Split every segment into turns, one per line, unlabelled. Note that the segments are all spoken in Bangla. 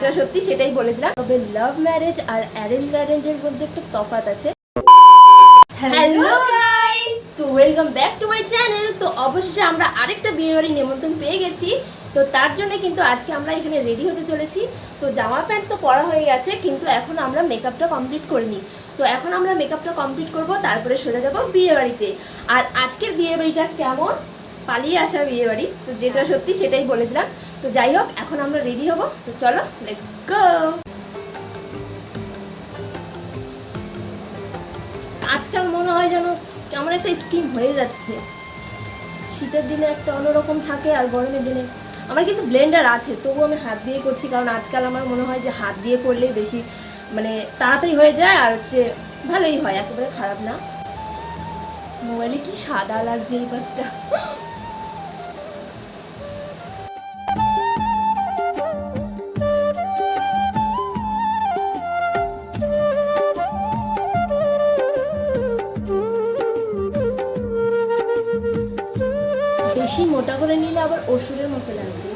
যেটা সত্যি সেটাই বলেছিলাম। তবে লাভ ম্যারেজ আর অ্যারেঞ্জ ম্যারেজের মধ্যে একটু তফাৎ আছে। হ্যালো গাইস তো welcome back to my channel তো অবশেষে আমরা আরেকটা বিয়ে বাড়ি নিমন্ত্রণ পেয়ে গেছি। তো তার জন্য কিন্তু আজকে আমরা এখানে রেডি হতে চলেছি। তো জামা প্যান্ট তো পরা হয়ে গেছে, কিন্তু এখন আমরা মেকআপটা কমপ্লিট করিনি। তো এখন আমরা মেকআপটা কমপ্লিট করব, তারপরে সোজা যাব বিয়ে বাড়িতে। আর আজকের বিয়ে বাড়িটা কেমন? পালিয়ে আসা বিয়ে বাড়ি তো যেটা সত্যি সেটাই বলেছিলাম। তো যাই হোক, এখন আমরা রেডি হব। তো চলো লেটস গো আজকাল মনে হয় যেন কেমন একটা স্কিন হয়ে যাচ্ছে। শীতের দিনে একটা অন্যরকম থাকে আর গরমের দিনে। আমার কিন্তু ব্লেন্ডার আছে, তবুও আমি হাত দিয়ে করছি, কারণ আজকাল আমার মনে হয় যে হাত দিয়ে করলেই বেশি মানে তাড়াতাড়ি হয়ে যায় আর হচ্ছে ভালোই হয়, একেবারে খারাপ না। মোবাইলে কি সাদা লাগছে এই পাশটা? ওষুধের মতো লাগবে।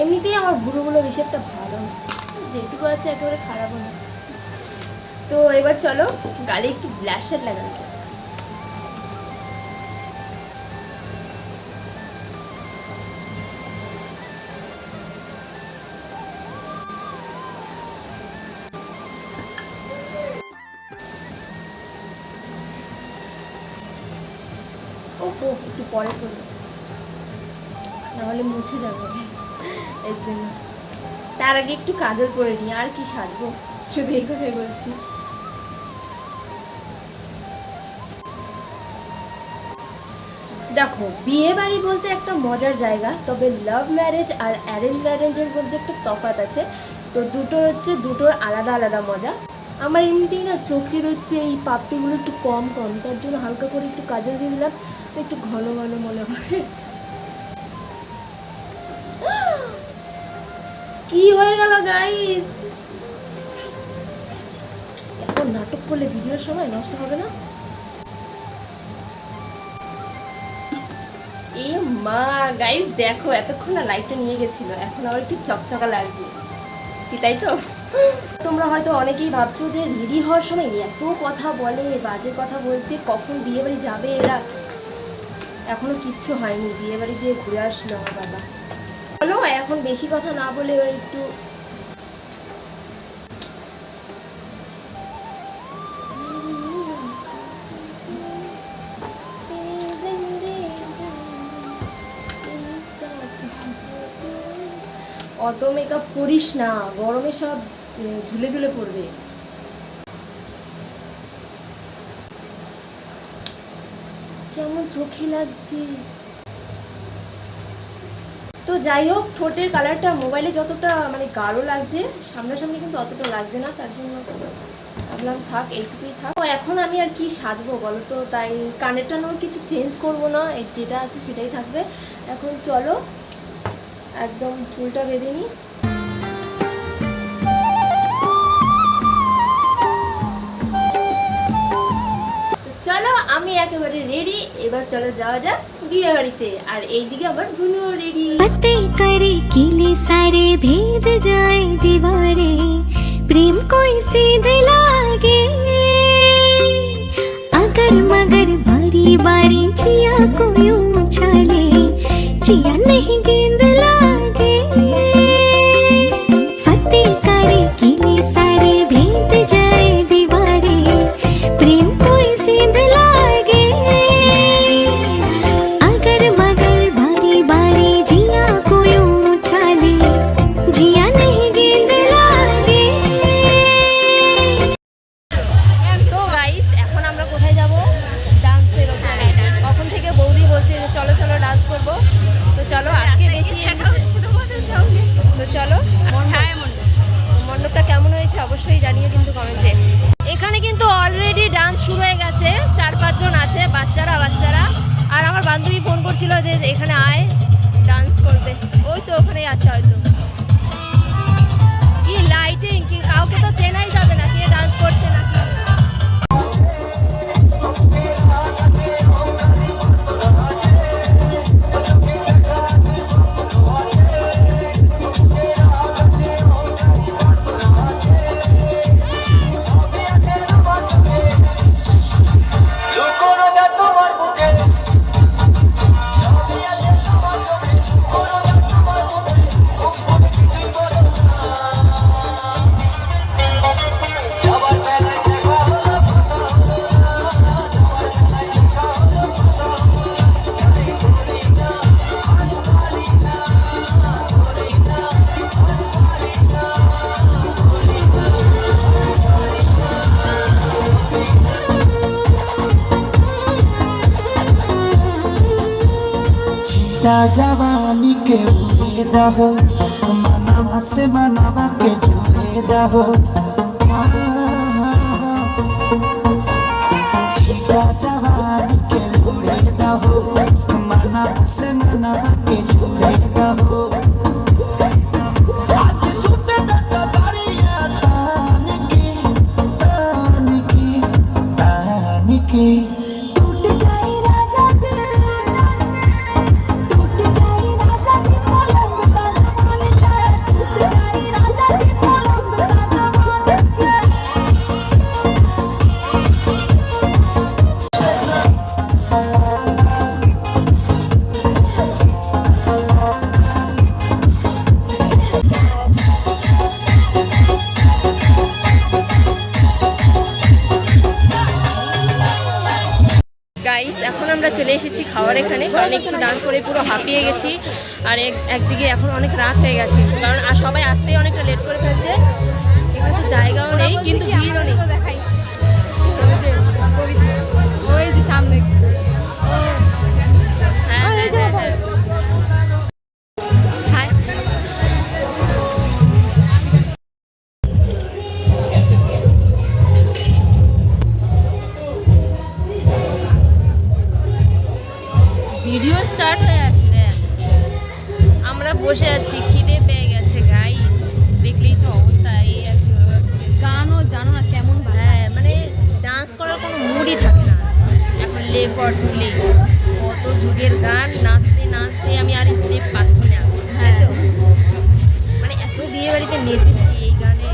এমনিতেই আমার বুড়োগুলো বেশি একটা ভালো। যেটুকু আছে একেবারে খারাপও না। তো এবার চলো, গালে একটু ব্লাশার লাগানো ও হো একটু পরে করব। নাহলে মুছে যাবে। এর জন্য। তার আগে একটু কাজল পরে নিই, আর কি সাজবো। শুধু এই কথাই বলছি। দেখো বিয়ে বাড়ি বলতে একটা মজার জায়গা, তবে লাভ ম্যারেজ আর অ্যারেঞ্জ ম্যারেজের মধ্যে একটা তফাৎ আছে। তো দুটোর হচ্ছে দুটোর আলাদা আলাদা মজা। আমার এমনিতেই না চোখের হচ্ছে এই পাপড়িগুলো একটু কম কম। তার জন্য হালকা করে একটু কাজল দিয়ে দিলাম একটু ঘন ঘন মনে হয়। কি হয়ে গেল গাইস এত নাটক করলে ভিডিওর সময় নষ্ট হবে না? এ মা গাইস দেখো, এতক্ষণ না লাইটটা নিয়ে গেছিল, এখন আবার একটু চকচকা লাগছে। কি, তাই তো? তোমরা হয়তো অনেকেই ভাবছ যে রেডি হওয়ার সময় এত কথা বলে, বাজে কথা বলছে, কখন বিয়ে বাড়ি যাবে এরা? এখনও কিচ্ছু হয়নি বিয়ে বাড়ি গিয়ে ঘুরে আসলো আমার বাবা। বলো, এখন বেশি কথা না বলে এবার একটু অত মেকআপ করিস না, গরমে সব ঝুলে ঝুলে পড়বে। কেমন চোখে লাগছে। তো যাই হোক, ঠোঁটের কালারটা মোবাইলে যতটা মানে গাঢ় লাগছে, সামনাসামনি কিন্তু অতটা লাগছে না, তার জন্য ভাবলাম থাক, এইটুকুই থাক। তো এখন আমি আর কি সাজবো বলো তো তাই কানের টানোর কিছু চেঞ্জ করব না, যেটা আছে সেটাই থাকবে। এখন চলো, একদম চুলটা বেঁধে নিই। আমি একেবারে রেডি এবার চলো যাওয়া যাক বিয়ে বাড়িতে আর এইদিকে আবার বুনুও রেডি
पते करे किले सारे भेद जाए दीवारे प्रेम कोई सीध लागे अगर मगर बारी बारी जिया को यूं उछाले जिया नहीं गेंद
হয়েছে অবশ্যই জানিয়ে কিন্তু কমেন্টে। এখানে কিন্তু অলরেডি ডান্স শুরু হয়ে গেছে, চার পাঁচজন আছে, বাচ্চারা বাচ্চারা। আর আমার বান্ধবী ফোন করছিল যে এখানে আয় ডান্স করবে। ওই তো ওখানেই আছে হয়তো। কি লাইটিং কি কাউকে তো চেনাই যাবে না, কে ডান্স করছে না কি
সারা জবানিকে উড়ে দাহ মানাবাসে মানাবাকে জুড়ে দাহ সারা জবান
গাইস এখন আমরা চলে এসেছি খাওয়ার এখানে। কারণ একটু ডান্স করে পুরো হাঁপিয়ে গেছি। আর একদিকে এখন অনেক রাত হয়ে গেছে। কারণ আর সবাই আসতেই অনেকটা লেট করে ফেলছে। এখানে তো জায়গাও নেই কিন্তু
দেখাই ওই যে সামনে।
স্টার্ট হয়ে আছে আমরা বসে আছি খিদে পেয়ে গেছে গাইস দেখলেই তো অবস্থা এই
গানও জানো না কেমন
হ্যাঁ মানে ডান্স করার কোনো মুডই থাকে না। এখন লে ফর লে। কত যুগের গান নাচতে নাচতে আমি আর স্টেপ পাচ্ছি না। হ্যাঁ। মানে এত বিয়ে বাড়িতে নেচেছি এই গানে।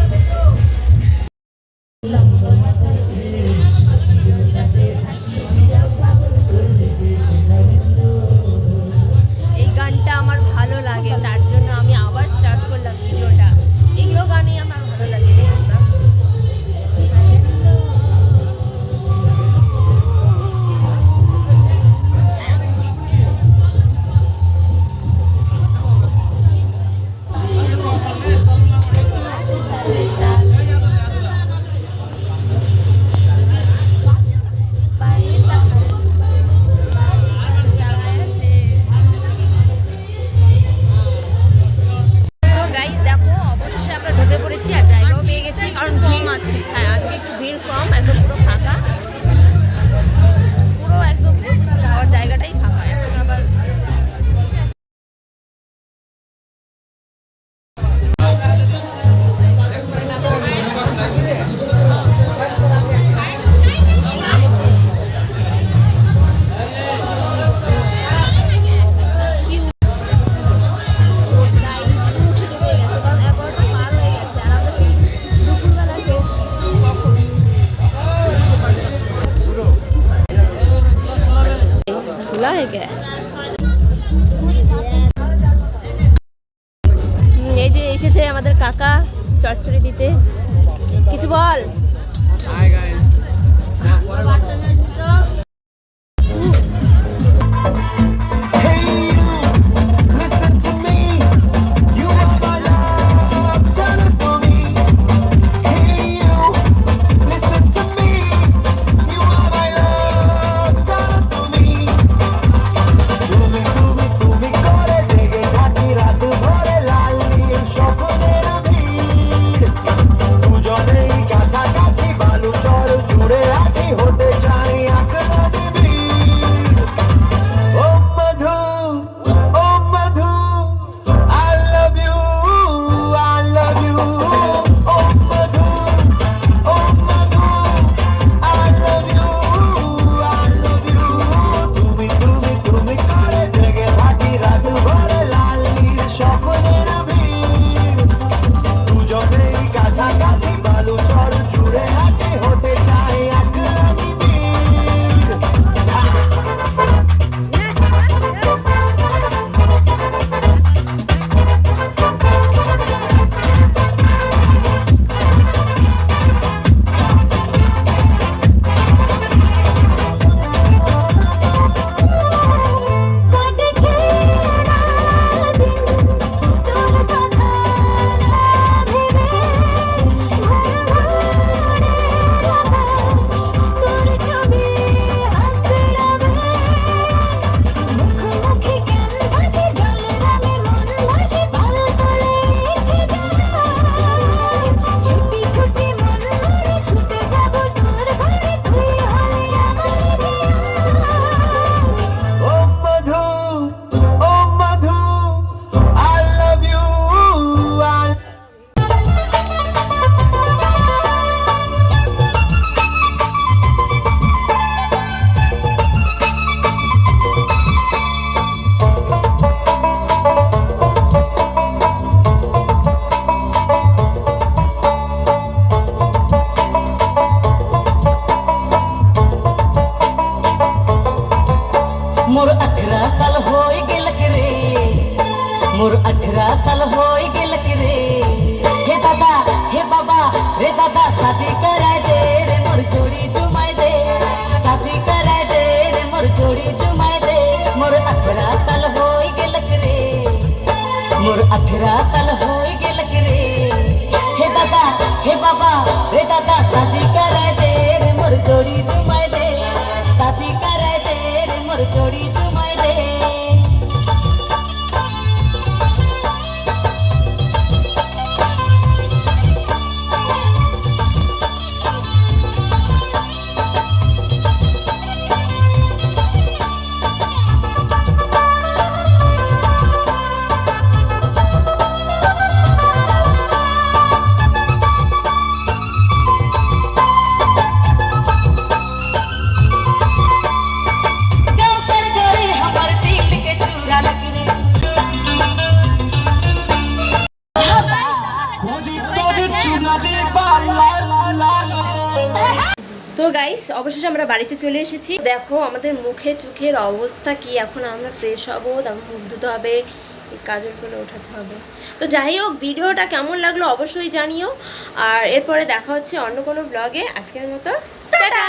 enquanto हो
दे शादी कराय दे रे मोर जोड़ी
তো গাইস অবশেষে আমরা বাড়িতে চলে এসেছি। দেখো আমাদের মুখে চোখের অবস্থা কি, এখন আমরা ফ্রেশ হব, তারপর মুখ ধুতে হবে কাজলগুলো ওঠাতে হবে। তো যাই হোক, ভিডিওটা কেমন লাগল অবশ্যই জানিও। আর এরপরে দেখা হচ্ছে অন্য কোনো ব্লগে আজকের মতো, টাটা!